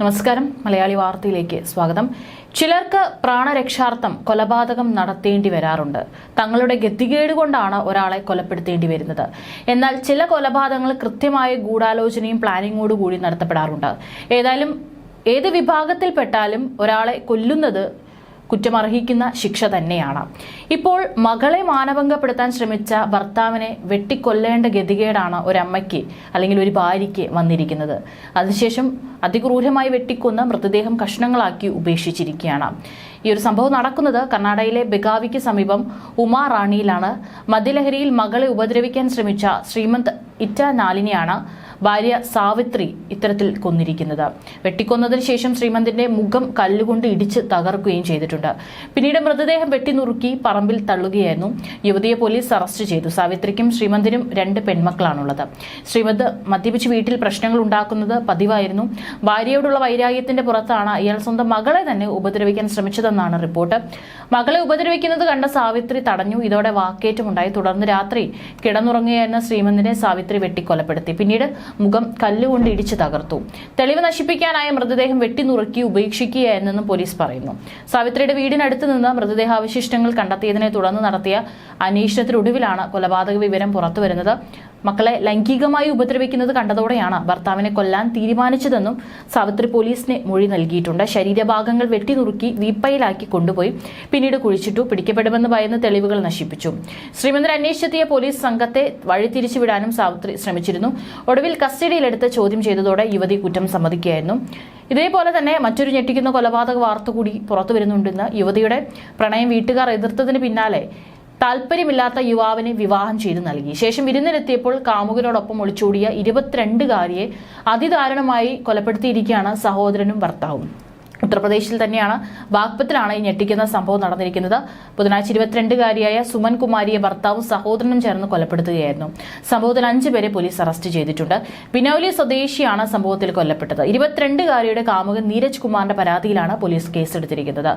നമസ്കാരം. മലയാളി വാർത്തയിലേക്ക് സ്വാഗതം. ചിലർക്ക് പ്രാണരക്ഷാർത്ഥം കൊലപാതകം നടത്തേണ്ടി വരാറുണ്ട്. തങ്ങളുടെ ഗതികേട് കൊണ്ടാണ് ഒരാളെ കൊലപ്പെടുത്തേണ്ടി വരുന്നത്. എന്നാൽ ചില കൊലപാതകങ്ങൾ കൃത്യമായ ഗൂഢാലോചനയും പ്ലാനിങ്ങോടുകൂടി നടത്തപ്പെടാറുണ്ട്. ഏതായാലും ഏത് വിഭാഗത്തിൽപ്പെട്ടാലും ഒരാളെ കൊല്ലുന്നത് കുറ്റമർഹിക്കുന്ന ശിക്ഷ തന്നെയാണ്. ഇപ്പോൾ മകളെ മാനഭംഗപ്പെടുത്താൻ ശ്രമിച്ച ഭർത്താവിനെ വെട്ടിക്കൊല്ലേണ്ട ഗതികേടാണ് ഒരമ്മയ്ക്ക് അല്ലെങ്കിൽ ഒരു ഭാര്യയ്ക്ക് വന്നിരിക്കുന്നത്. അതിനുശേഷം അതിക്രൂരമായി വെട്ടിക്കൊന്ന് മൃതദേഹം കഷ്ണങ്ങളാക്കി ഉപേക്ഷിച്ചിരിക്കുകയാണ്. ഈ ഒരു സംഭവം നടക്കുന്നത് കർണാടകയിലെ ബെഗാവിക്ക് സമീപം ഉമാ റാണിയിലാണ്. മദ്യലഹരിയിൽ മകളെ ഉപദ്രവിക്കാൻ ശ്രമിച്ച ശ്രീമന്ത് ഇറ്റ നാലിനെയാണ് ഭാര്യ സാവിത്രി ഇത്തരത്തിൽ കൊന്നിരിക്കുന്നത്. വെട്ടിക്കൊന്നതിന് ശേഷം ശ്രീമന്തിന്റെ മുഖം കല്ലുകൊണ്ട് ഇടിച്ച് തകർക്കുകയും ചെയ്തിട്ടുണ്ട്. പിന്നീട് മൃതദേഹം വെട്ടിനുറുക്കി പറമ്പിൽ തള്ളുകയായിരുന്നു. യുവതിയെ പോലീസ് അറസ്റ്റ് ചെയ്തു. സാവിത്രിക്കും ശ്രീമന്തിനും രണ്ട് പെൺമക്കളാണുള്ളത്. ശ്രീമന്ത് മദ്യപിച്ച് വീട്ടിൽ പ്രശ്നങ്ങൾ ഉണ്ടാക്കുന്നത് പതിവായിരുന്നു. ഭാര്യയോടുള്ള വൈരാഗ്യത്തിന്റെ പുറത്താണ് ഇയാൾ സ്വന്തം മകളെ തന്നെ ഉപദ്രവിക്കാൻ ശ്രമിച്ചതെന്നാണ് റിപ്പോർട്ട്. മകളെ ഉപദ്രവിക്കുന്നത് കണ്ട സാവിത്രി തടഞ്ഞു. ഇതോടെ വാക്കേറ്റമുണ്ടായി. തുടർന്ന് രാത്രി കിടന്നുറങ്ങുകയായിരുന്ന ശ്രീമന്തിനെ സാവിത്രി വെട്ടിക്കൊലപ്പെടുത്തി. പിന്നീട് മുഖം കല്ലുകൊണ്ട് ഇടിച്ചു തകർത്തു. തെളിവ് നശിപ്പിക്കാനായ മൃതദേഹം വെട്ടിനുറുക്കി ഉപേക്ഷിക്കുകയായിരുന്നെന്നും പോലീസ് പറയുന്നു. സാവിത്രിയുടെ വീടിനടുത്ത് നിന്ന് മൃതദേഹാവശിഷ്ടങ്ങൾ കണ്ടെത്തിയതിനെ തുടർന്ന് നടത്തിയ അന്വേഷണത്തിനൊടുവിലാണ് കൊലപാതക വിവരം പുറത്തുവരുന്നത്. മക്കളെ ലൈംഗികമായി ഉപദ്രവിക്കുന്നത് കണ്ടതോടെയാണ് ഭർത്താവിനെ കൊല്ലാൻ തീരുമാനിച്ചതെന്നും സാവിത്രി പോലീസിന് മൊഴി നൽകിയിട്ടുണ്ട്. ശരീരഭാഗങ്ങൾ വെട്ടിനുറുക്കി വീപ്പയിലാക്കി കൊണ്ടുപോയി. പിന്നീട് കുഴിച്ചിട്ടു പിടിക്കപ്പെടുമെന്ന് ഭയന്ന് തെളിവുകൾ നശിപ്പിച്ചു. ശ്രീമന്ദർ അന്വേഷിച്ചെത്തിയ പോലീസ് സംഘത്തെ വഴിതിരിച്ചുവിടാനും സാവിത്രി ശ്രമിച്ചിരുന്നു. ഒടുവിൽ കസ്റ്റഡിയിലെടുത്ത് ചോദ്യം ചെയ്തതോടെ യുവതി കുറ്റം സമ്മതിക്കുകയായിരുന്നു. ഇതേപോലെ തന്നെ മറ്റൊരു ഞെട്ടിക്കുന്ന കൊലപാതക വാർത്ത കൂടി പുറത്തു വരുന്നുണ്ടെന്ന് യുവതിയുടെ പ്രണയം വീട്ടുകാർ എതിർത്തതിന് പിന്നാലെ താല്പര്യമില്ലാത്ത യുവാവിനെ വിവാഹം ചെയ്തു നൽകി. ശേഷം വിരുന്നിലെത്തിയപ്പോൾ കാമുകനോടൊപ്പം ഒളിച്ചോടിയ ഇരുപത്തിരണ്ടുകാരിയെ അതിദാരുണമായി കൊലപ്പെടുത്തിയിരിക്കുകയാണ് സഹോദരനും ഭർത്താവും. ഉത്തർപ്രദേശിൽ തന്നെയാണ് ബാഗ്പത്തിലാണ് ഈ ഞെട്ടിക്കുന്ന സംഭവം നടന്നിരിക്കുന്നത്. ബുധനാഴ്ച ഇരുപത്തിരണ്ടുകാരിയായ സുമൻ കുമാരിയെ ഭർത്താവും സഹോദരനും ചേർന്ന് കൊലപ്പെടുത്തുകയായിരുന്നു. സംഭവത്തിൽ അഞ്ചു പേരെ പോലീസ് അറസ്റ്റ് ചെയ്തിട്ടുണ്ട്. ബിനൌലി സ്വദേശിയാണ് സംഭവത്തിൽ കൊല്ലപ്പെട്ടത്. ഇരുപത്തിരണ്ടുകാരിയുടെ കാമുകൻ നീരജ് കുമാറിന്റെ പരാതിയിലാണ് പോലീസ് കേസെടുത്തിരിക്കുന്നത്.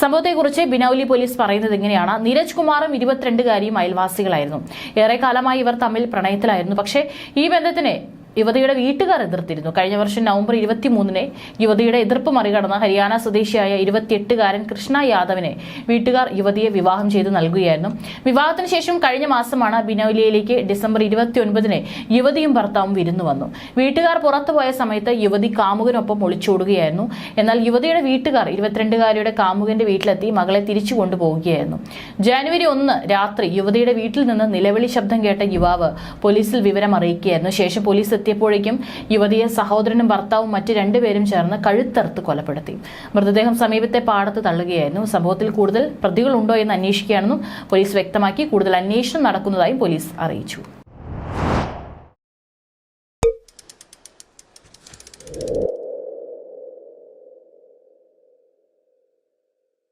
സംഭവത്തെക്കുറിച്ച് ബിനൌലി പോലീസ് പറയുന്നത് ഇങ്ങനെയാണ്. നീരജ് കുമാറും ഇരുപത്തിരണ്ടുകാരിയും അയൽവാസികളായിരുന്നു. ഏറെക്കാലമായി ഇവർ തമ്മിൽ പ്രണയത്തിലായിരുന്നു. പക്ഷേ ഈ ബന്ധത്തിനെ യുവതിയുടെ വീട്ടുകാർ എതിർത്തിരുന്നു. കഴിഞ്ഞ വർഷം നവംബർ ഇരുപത്തിമൂന്നിന് യുവതിയുടെ എതിർപ്പ് മറികടന്ന ഹരിയാന സ്വദേശിയായ ഇരുപത്തിയെട്ടുകാരൻ കൃഷ്ണ യാദവിനെ വീട്ടുകാർ യുവതിയെ വിവാഹം ചെയ്ത് നൽകുകയായിരുന്നു. വിവാഹത്തിന് ശേഷം കഴിഞ്ഞ മാസമാണ് ബിനൌലിയയിലേക്ക് ഡിസംബർ ഇരുപത്തിയൊൻപതിന് യുവതിയും ഭർത്താവും വിരുന്നു വന്നു. വീട്ടുകാർ പുറത്തുപോയ സമയത്ത് യുവതി കാമുകനൊപ്പം ഒളിച്ചോടുകയായിരുന്നു. എന്നാൽ യുവതിയുടെ വീട്ടുകാർ ഇരുപത്തിരണ്ടുകാരിയുടെ കാമുകന്റെ വീട്ടിലെത്തി മകളെ തിരിച്ചു കൊണ്ടുപോവുകയായിരുന്നു. ജാനുവരി ഒന്ന് രാത്രി യുവതിയുടെ വീട്ടിൽ നിന്ന് നിലവിളി ശബ്ദം കേട്ട യുവാവ് പോലീസിൽ വിവരം അറിയിക്കുകയായിരുന്നു ശേഷം പോലീസ് എത്തിയപ്പോഴേക്കും യുവതിയെ സഹോദരനും ഭർത്താവും മറ്റ് രണ്ടുപേരും ചേർന്ന് കഴുത്തറുത്ത് കൊലപ്പെടുത്തി. മൃതദേഹം സമീപത്തെ പാടത്ത് തള്ളുകയായിരുന്നു. സംഭവത്തിൽ കൂടുതൽ പ്രതികളുണ്ടോ എന്ന് അന്വേഷിക്കുകയാണെന്നും പോലീസ് വ്യക്തമാക്കി. കൂടുതൽ അന്വേഷണം നടക്കുന്നതായും പോലീസ് അറിയിച്ചു.